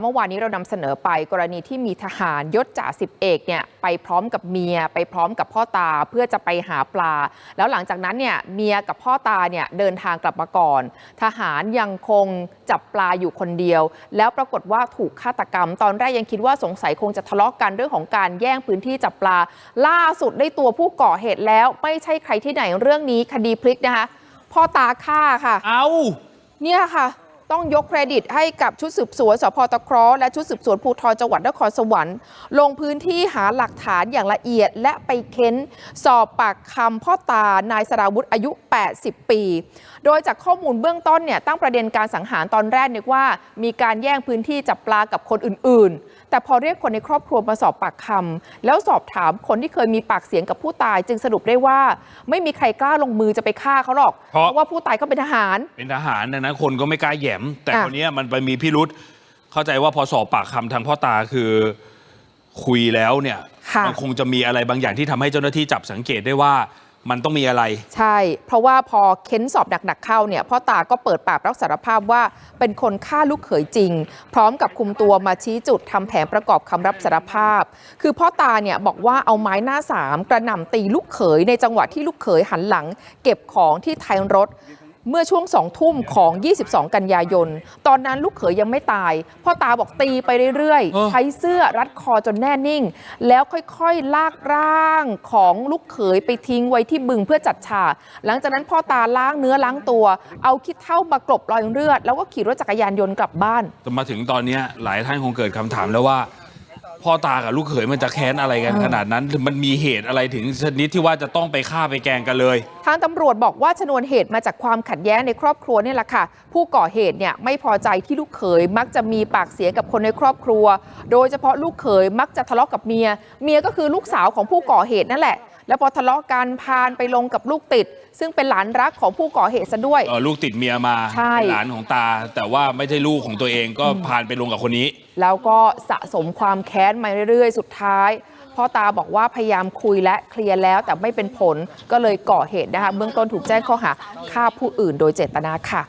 เมื่อวานนี้เรานำเสนอไปกรณีที่มีทหารยศจ่าสิบเอกเนี่ยไปพร้อมกับเมีย ไปพร้อมกับพ่อตาเพื่อจะไปหาปลา แล้วหลังจากนั้นเนี่ยเมียกับพ่อตาเนี่ยเดินทางกลับมาก่อน ทหารยังคงจับปลาอยู่คนเดียว แล้วปรากฏว่าถูกฆาตกรรม ตอนแรกยังคิดว่าสงสัยคงจะทะเลาะกันเรื่องของการแย่งพื้นที่จับปลา ล่าสุดได้ตัวผู้ก่อเหตุแล้ว ไม่ใช่ใครที่ไหนเรื่องนี้คดีพลิกนะคะพ่อตาฆ่าค่ะ เอาเนี่ยค่ะ ต้องยกเครดิตให้กับชุดสืบสวนสพตะเคราะห์และชุดสืบสวนภูธรจังหวัดนครสวรรค์ ลงพื้นที่หาหลักฐานอย่างละเอียด และไปเค้นสอบปากคำพ่อตานายสราวุธอายุ 80 ปี โดยจากข้อมูลเบื้องต้นเนี่ยตั้งประเด็นการสังหารตอนแรกนึกว่า มีการแย่งพื้นที่จับปลากับคนอื่น ๆ แต่พอเรียกคนในครอบครัวมาสอบปากคำแล้วสอบถามคนที่เคยมีปากเสียงกับผู้ตาย จึงสรุปได้ว่า ไม่มีใครกล้าลงมือจะไปฆ่าเขาหรอกเพราะเพราะว่าผู้ตายก็เป็นทหาร เป็นทหารนะนะคนก็ไม่กล้าแหยม แต่อะคนนี้ยมันไปมีพิรุษเข้าใจว่าพอสอบปากคำทางพ่อตาคือคุยแล้วเนี่ยค่ะ มัคงจะมีอะไรบางอย่างที่ทำให้เจ้าหน้าที่จับสังเกตได้ว่ามันต้องมีอะไร ใช่ เพราะว่าพอเค้นสอบหนักๆเข้าเนี่ยพ่อตาก็เปิดปากรับสารภาพว่าเป็นคนฆ่าลูกเขยจริง พร้อมกับคุมตัวมาชี้จุดทำแผนประกอบคำรับสารภาพ คือพ่อตาเนี่ยบอกว่าเอาไม้หน้าสามกระหน่ำตีลูกเขยในจังหวะที่ลูกเขยหันหลัง เก็บของที่ท้ายรถ เมื่อช่วงสองทุ่มของ 22 กันยายน ตอนนั้นลูกเขยยังไม่ตาย พ่อตาบอกตีไปเรื่อยเออๆใช้เสื้อรัดคอจนแน่นิ่ง แล้วค่อยๆ ลากร่างของลูกเขยไปทิ้งไว้ที่บึงเพื่อจัดฉาก หลังจากนั้นพ่อตาล้างเนื้อล้างตัว เอาคิดเท่ามากลบรอยเลือด แล้วก็ขี่รถจักรยานยนต์กลับบ้านแต่มาถึงตอนเนี้ยหลายท่านคงเกิดคำถามแล้วว่า พ่อตากับลูกเขยมันจะแค้นอะไรกันเออขนาดนั้นหรือมันมีเหตุอะไรถึงชนิดที่ว่าจะต้องไปฆ่าไปแกล้งกันเลย ทางตำรวจบอกว่าชนวนเหตุมาจากความขัดแย้งในครอบครัวเนี่ยแหละค่ะ ผู้ก่อเหตุเนี่ยไม่พอใจที่ลูกเขยมักจะมีปากเสียงกับคนในครอบครัว โดยเฉพาะลูกเขยมักจะทะเลาะกับเมีย เมียก็คือลูกสาวของผู้ก่อเหตุนั่นแหละ แล้วพอทะเลาะกันพานไปลงกับลูกติด ซึ่งเป็นหลานรักของผู้ก่อเหตุซะด้วย เออลูกติดเมียมาใช่ เป็นหลานของตา แต่ว่าไม่ใช่ลูกของตัวเองก็ผ่านไปลงกับคนนี้แล้วก็สะสมความแค้นมาเรื่อยๆ สุดท้ายพ่อตาบอกว่าพยายามคุยและเคลียร์แล้วแต่ไม่เป็นผลก็เลยก่อเหตุนะคะเบื้องต้นถูกแจ้งข้อหาฆ่าผู้อื่นโดยเจตนาค่ะ